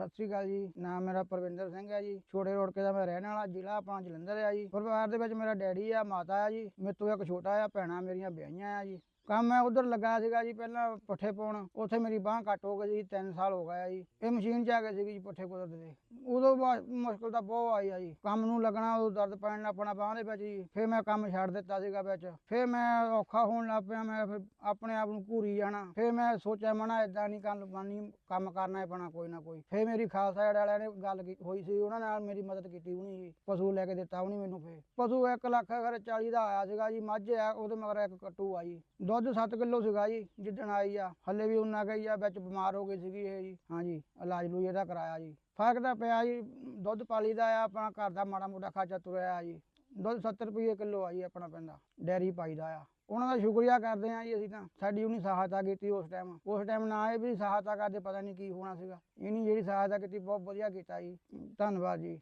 ਸਤਿ ਸ੍ਰੀ ਅਕਾਲ ਜੀ। ਨਾਮ ਮੇਰਾ ਪ੍ਰਵਿੰਦਰ ਸਿੰਘ ਹੈ ਜੀ। ਛੋਟੇ ਰੋਡਕੇ ਦਾ ਮੈਂ ਰਹਿਣ ਵਾਲਾ ਜ਼ਿਲ੍ਹਾ ਆਪਣਾ ਜਲੰਧਰ ਹੈ ਜੀ। ਪਰਿਵਾਰ ਦੇ ਵਿੱਚ ਮੇਰਾ ਡੈਡੀ ਆ, ਮਾਤਾ ਆ ਜੀ। ਮੇਰੇ ਤੋਂ ਇੱਕ ਛੋਟਾ ਆ ਭੈਣਾਂ ਮੇਰੀਆਂ ਵਿਆਹੀਆਂ ਆ ਜੀ। ਕੰਮ ਮੈਂ ਉਧਰ ਲੱਗਾ ਸੀਗਾ ਜੀ ਪਹਿਲਾਂ ਪੱਠੇ ਪਾਉਣ, ਉੱਥੇ ਮੇਰੀ ਬਾਹ ਕੱਟ ਹੋ ਗਈ ਜੀ 3 ਸਾਲ ਹੋ ਗਏ ਜੀ। ਇਹ ਮਸ਼ੀਨ 'ਚ ਆ ਗਈ ਸੀਗੀ ਜੀ ਪੱਠੇ ਕੁਦਰਤ ਦੇ। ਉਦੋਂ ਬਾਅਦ ਮੁਸ਼ਕਲ ਤਾਂ ਬਹੁਤ ਆਈ ਆ ਜੀ। ਕੰਮ ਨੂੰ ਲੱਗਣਾ, ਉਦੋਂ ਦਰਦ ਪੈਣ ਲੱਗ ਪੈਣਾ ਬਾਹ ਦੇ ਵਿੱਚ ਜੀ। ਫਿਰ ਮੈਂ ਕੰਮ ਛੱਡ ਦਿੱਤਾ ਸੀਗਾ ਵਿੱਚ। ਫਿਰ ਮੈਂ ਔਖਾ ਹੋਣ ਲੱਗ ਪਿਆ, ਮੈਂ ਫਿਰ ਆਪਣੇ ਆਪ ਨੂੰ ਘੂਰੀ ਜਾਣਾ। ਫਿਰ ਮੈਂ ਸੋਚਿਆ ਮਣਾ ਇਦਾਂ ਨਹੀਂ ਕੰਮ ਕਰਨੀ ਕੰਮ ਕਰਨਾ ਹੀ ਪੈਣਾ ਕੋਈ ਨਾ ਕੋਈ। ਫਿਰ ਮੇਰੀ ਖਾਲਸਾ ਏਡ ਵਾਲਿਆਂ ਨੇ ਗੱਲ ਹੋਈ ਸੀ, ਉਹਨਾਂ ਨਾਲ ਮੇਰੀ ਮਦਦ ਕੀਤੀ ਉਹਨੇ ਜੀ। ਪਸ਼ੂ ਲੈ ਕੇ ਦਿੱਤਾ ਉਹਨੇ ਮੈਨੂੰ ਫਿਰ। ਪਸ਼ੂ 1 ਲੱਖ ਅਗਰ 40 ਦਾ ਆਇਆ ਸੀਗਾ ਜੀ, ਮੱਝ ਆ, ਉਹਦੇ ਮਗਰ ਇੱਕ ਕੱਟੂ ਆ ਜੀ। ਦੁੱਧ 7 ਕਿਲੋ ਸੀਗਾ ਜੀ, ਜਿੱਦਣ ਆਈ ਆ, ਹੱਲੇ ਵੀ ਉਹਨਾਂ ਗਈ ਆ, ਵਿੱਚ ਬਿਮਾਰ ਹੋ ਗਈ ਸੀਗੀ ਇਹ ਜੀ। ਹਾਂਜੀ ਇਲਾਜ ਲੂਜ ਇਹਦਾ ਕਰਾਇਆ ਜੀ। ਫ਼ਰਕ ਤਾਂ ਪਿਆ ਜੀ, ਦੁੱਧ ਪਾਲੀ ਦਾ ਆ, ਆਪਣਾ ਘਰ ਦਾ ਮਾੜਾ ਮੋਟਾ ਖਰਚਾ ਤੁਰਿਆ ਆ ਜੀ। ਦੁੱਧ 70 ਰੁਪਏ ਕਿਲੋ ਆ ਜੀ ਆਪਣਾ ਪੈਂਦਾ ਡੈਰੀ ਪਾਈਦਾ ਆ। ਉਹਨਾਂ ਦਾ ਸ਼ੁਕਰੀਆ ਕਰਦੇ ਆ ਜੀ ਅਸੀਂ ਤਾਂ, ਸਾਡੀ ਉਹਨੇ ਸਹਾਇਤਾ ਕੀਤੀ ਉਸ ਟਾਈਮ। ਉਸ ਟਾਈਮ ਨਾ ਇਹ ਵੀ ਸਹਾਇਤਾ ਕਰਦੇ, ਪਤਾ ਨਹੀਂ ਕੀ ਹੋਣਾ ਸੀਗਾ। ਇਹਨੀ ਜਿਹੜੀ ਸਹਾਇਤਾ ਕੀਤੀ, ਬਹੁਤ ਵਧੀਆ ਕੀਤਾ ਜੀ। ਧੰਨਵਾਦ ਜੀ।